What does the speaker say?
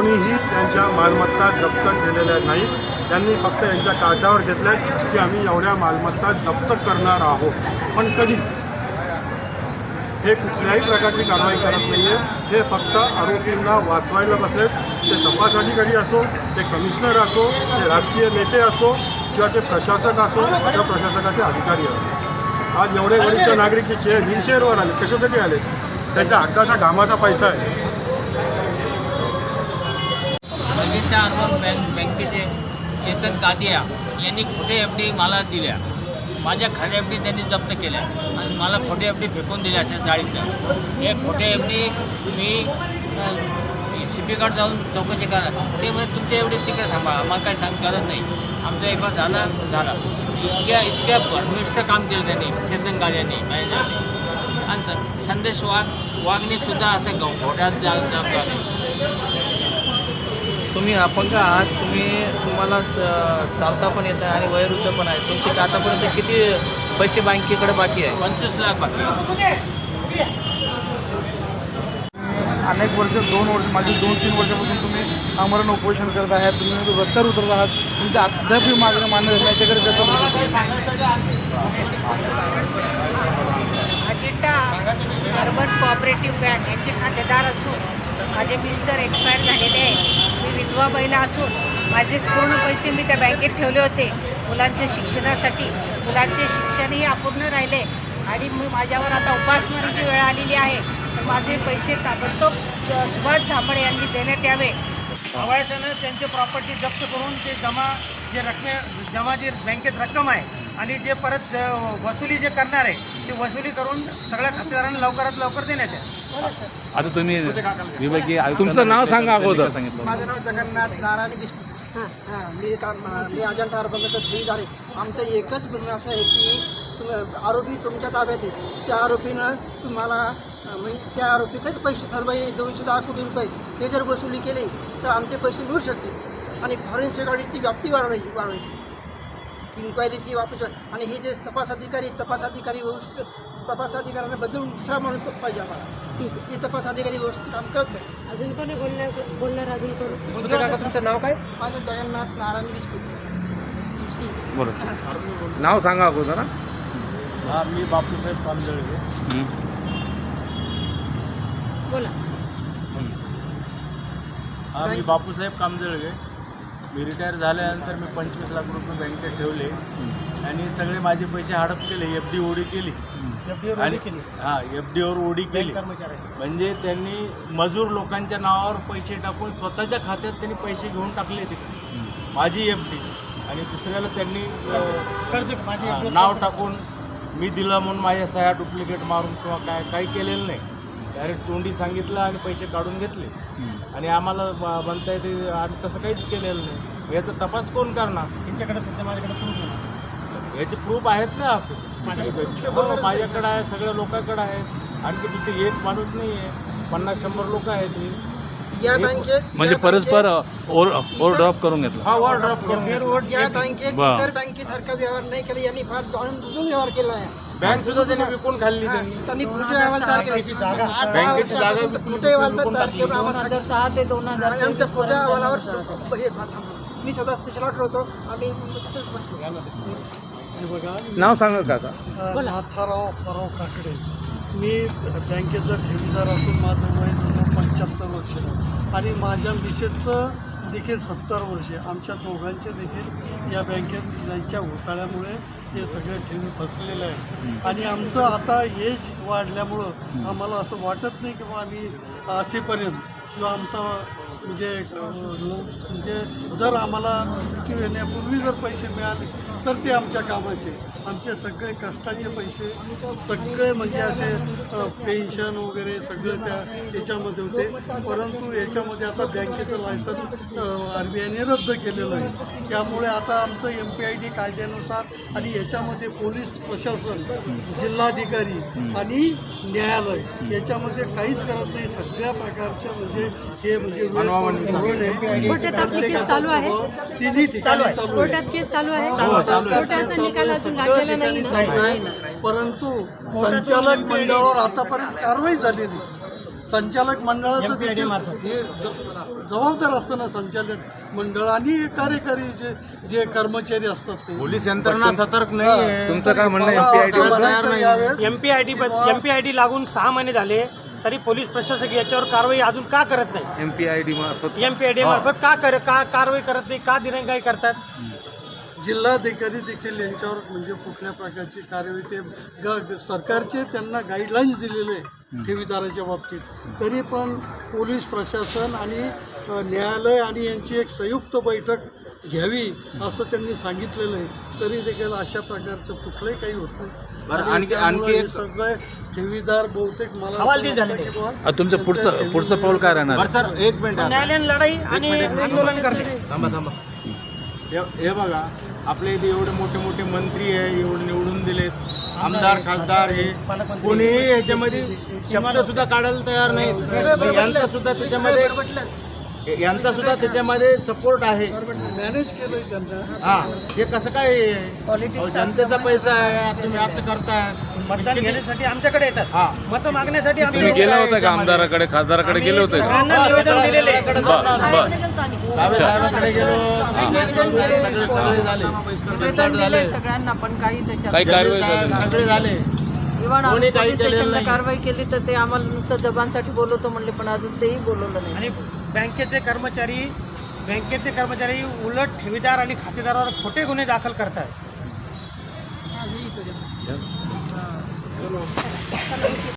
कोणीही त्यांच्या मालमत्ता जप्त केलेल्या नाहीत. त्यांनी फक्त यांच्या कागदावर घेतल्या की आम्ही एवढ्या मालमत्ता जप्त करणार आहोत. पण कधी? हे कुठल्याही प्रकारची कारवाई करत नाही आहे हे फक्त आरोपींना वाचवायला बसलेत. ते तपास अधिकारी असो ते कमिशनर असो ते राजकीय नेते असो किंवा ते प्रशासक असो किंवा प्रशासकाचे अधिकारी असो. आज एवढे वरिष्ठ नागरिक जे चेअर व्हीलचेअरवर आले. कशासाठी आले? त्यांच्या हक्काचा घामाचा पैसा आहे. बगीचा अर्बन बँक बँकेचे चेतन कादिया यांनी खोटे एफ डी मला दिल्या. माझ्या खऱ्या एफ डी त्यांनी जप्त केल्या आणि मला खोटे एफ डी फेकून दिल्या अशा जाळीतल्या हे खोटे एफ डी मी सी जाऊन चौकशी करा ते म्हणजे तुमचे एवढी तिकडे थांबा आम्हाला काही सांग करत नाही. आमचं एकदा झाला झाला. इतक्या इतक्या भरमिष्ठ काम केलं त्यांनी चेतन कादियांनी मॅनेजरने. आणि संदेश वाघ वाघनेसुद्धा असं घोट्यात जा जाब झाले तुम्ही अपंग आहात? तुम्ही तुम्हाला च- चालता पण येत आहे आणि वयोवृद्ध पण आहे. तुमचे आतापर्यंत किती पैसे बँकेकडे बाकी आहे? पंचवीस लाख बाकी अनेक वर्ष दोन वर्ष माझी दोन तीन वर्षापासून तुम्ही आमरण उपोषण करत आहात. तुम्ही रस्त्यावर उतरत आहात. तुमच्या अद्यापही मागण्या मान्य याच्याकडे कसं अजिटा अर्बन कोऑपरेटिव्ह बँक यांचे खातेदार असून माझे मिस्टर एक्सपायर झालेले आहे विधवा महिला असून माझे पूर्ण पैसे मी त्या बँकेत ठेवले होते. मुलांच्या शिक्षणासाठी. मुलांचे शिक्षणही अपूर्ण राहिले आणि मी माझ्यावर आता उपासमारीची वेळ आलेली आहे. तर माझे पैसे ताबडतोब सुभाष झांबडे यांनी देण्यात यावे. अवयासानं त्यांचे प्रॉपर्टी जप्त करून ते जमा जे रकमे जमा जी बँकेत रक्कम आहे आणि जे परत वसुली जे करणार आहे ते वसुली करून सगळ्या खातेदारांना लवकरात लवकर देण्यात आता तुम्ही विभागीय आयुक्त तुमचं नाव सांगा अगोदर. सांगितलं. माझं नाव जगन्नाथ नारायण मी मी अजंठा अर्बनचा झाले. आमचं एकच म्हणणं असं आहे की तुम आरोपी तुमच्या ताब्यात आहे त्या आरोपीनं तुम्हाला म्हणजे त्या आरोपीकडेच पैसे सर्व हे दोनशे दहा कोटी रुपये हे जर वसुली केले तर आमचे पैसे मिळू शकतील. आणि फॉरेन्सिक ऑडिटची व्याप्ती वाढवायची वाढवायची. इन्क्वायरीची वापस आणि हे जे तपास अधिकारी तपास अधिकारी व्यवस्थित तपास अधिकाऱ्यांना बदलून दुसरा माणूस पाहिजे आम्हाला. ते तपास अधिकारी व्यवस्थित काम करत नाही. अजून कोणी बोलणार बोलणार अजून कोणी? तुमचं नाव काय? माझं जगन्नाथ नारायण देशमुख बरं नाव सांगा अगोदर हा. हा मी बापूसाहेब कामजळे बोला. हा मी बापूसाहेब कामजळगे. मी रिटायर झाल्यानंतर मी पंचवीस लाख रुपये बँकेत ठेवले. आणि सगळे माझे पैसे हडप केले एफ डी ओडी केली. आणि हा एफ डीवर ओडी केली. म्हणजे त्यांनी मजूर लोकांच्या नावावर पैसे टाकून स्वतःच्या खात्यात त्यांनी पैसे घेऊन टाकले तिकडे माझी एफ डी आणि दुसऱ्याला त्यांनी हा, नाव टाकून मी दिलं म्हणून माझ्या सह्या डुप्लिकेट मारून किंवा काय काही केलेलं नाही. डायरेक्ट तोंडी सांगितलं आणि पैसे काढून घेतले. आणि आम्हाला ब- म्हणता येते आम्ही तसं काहीच केलेलं नाही. याचा तपास कोण करणार? त्यांच्याकडे सध्या माझ्याकडे proof नाही. याचे प्रूफ आहेत ना. हो, माझ्याकडे आहे सगळ्या लोकांकडे आहेत आणखी तिथे एक माणूस नाही आहे. पन्नास शंभर लोक आहेत हे. या बँकेत म्हणजे परस्पर ओव्हर ओव्हर ड्रॉप करून घेतला. हा वर ड्रॉप करून या बँकेत वा. इतर बँकेसारखा व्यवहार नाही केला. यांनी फार जाणून बुजून व्यवहार केला आहे. बँक सुद्धा त्यांनी विकून खाल्ली त्यांनी. त्यांनी खोटे अहवाल तयार केले? बँकेची जागा. खोटे अहवाल तयार. करून आम्हाला दोन हजार सहा ते दोन हजार आमच्या खोट्या अहवालावर हे. मी स्वतः स्पेशल ऑर्डर होतो. आम्ही हे बघा नाव सांगा काका. नाथाराव अप्पाराव काकडे. मी बँकेचा ठेवीदार असून माझं वय जवळ पंच्याहत्तर वर्ष आहे. आणि माझ्या मिसेसचं देखील सत्तर वर्षे. आमच्या दोघांचे देखील या बँकेत यांच्या घोटाळ्यामुळे हे सगळे ठेवी फसलेले आहे आणि आमचं आता एज वाढल्यामुळं आम्हाला असं वाटत नाही की बा आम्ही असेपर्यंत किंवा आमचा म्हणजे अ, म्हणजे जर आम्हाला मृत्यू येण्यापूर्वी जर पैसे मिळाले तर ते आमच्या कामाचे. आमचे सगळे कष्टाचे पैसे सगळे म्हणजे असे पेन्शन वगैरे सगळे त्या याच्यामध्ये होते. परंतु याच्यामध्ये आता बँकेचं लायसन आर बी आयने रद्द केलेलं आहे. त्यामुळे आता आमचं एम पी आय डी कायद्यानुसार आणि याच्यामध्ये पोलीस प्रशासन जिल्हाधिकारी आणि न्यायालय याच्यामध्ये काहीच करत नाही. सगळ्या प्रकारचे म्हणजे हे म्हणजे आहे. कोर्टात आपली केस चालू आहे? प्रत्येकाचा तिन्ही ठिकाणी चालू आहे. कोर्टात केस चालू आहे. हो, चालू आहे. कोर्टाचा निकाल अजून सगळ्या लागलेला ठिकाणी नाही. चालू आहे. परंतु संचालक मंडळावर आतापर्यंत कारवाई झालेली. संचालक मंडळाचं देखील. हे ज- जबाबदार असतं ना संचालक मंडळ आणि कार्यकारी जे जे कर्मचारी असतात ते. पोलीस यंत्रणा सतर्क नाही आहे तुमचं काय म्हणणं मला MPID असं बद्दल? म्हणायचं नाही. यावेळेस. एम पी आय डी किंवा- एम पी आय डी लागून सहा महिने झाले. तरी पोलीस प्रशासक याच्यावर कारवाई अजून का करत नाही? एम पी आय डी मार्फत एम पी आय डी मार्फत का कर का कारवाई करत नाही? का दिरंगाई करतात? जिल्हाधिकारी देखील यांच्यावर म्हणजे कुठल्या प्रकारची कार्यवाही ते ग ग- सरकारचे त्यांना गाईडलाईन्स दिलेले आहे ठेवीदाराच्या बाबतीत. तरी पण पोलीस प्रशासन आणि अ, न्यायालय आणि यांची एक संयुक्त बैठक घ्यावी असं त्यांनी सांगितलेलं आहे. तरी देखील अशा प्रकारचं कुठलंही काही होत नाही. बरं, आणि आणखी- आणखी एक- सगळे ठेवीदार बहुतेक मला तुमचं पुढचं पुढचं पाऊल काय राहणार? बरं सर एक मिनिट. न्यायालयीन लढाई आणि आंदोलन करणे. थांबा थांबा. हे हे बघा आपल्या इथे एवढे मोठे मोठे मंत्री आहे एवढे निवडून दिलेत. आमदार खासदार हे कोणीही ह्याच्यामध्ये शब्द सुद्धा काढायला तयार नाही यांचा सुद्धा त्याच्यामध्ये यांचा सुद्धा त्याच्यामध्ये सपोर्ट आहे. मॅनेज केलंय त्यांना. हा हे कसं काय? अहो, जनतेचा पैसा आहे तुम्ही असं करताय. मतदान घेण्यासाठी आमच्याकडे येतात. हा. मत मागण्यासाठी तुम्ही गेला होता का आमदाराकडे खासदाराकडे गेले होते? का सगळ्यांना निवेदन दिलेले. आहे. सगळ्याकडे जाऊन आलो. साहेब साहेबांकडे गेलो. सगळे सगळे झाले निवेदन दिले सगळ्यांना पण काही त्याच्यात कारवाई सगळे झाले. इव्हन कोणी आम्ही काही पोलीस केलेलं स्टेशनला नाही. कारवाई केली तर ते आम्हाला नुसतं जबानसाठी बोलवतो म्हणले पण अजून तेही बोलवलं नाही. आणि बँकेचे कर्मचारी बँकेचे कर्मचारी उलट ठेवीदार आणि खातेदारावर खोटे गुन्हे दाखल करतात. हा, हे. इकडे.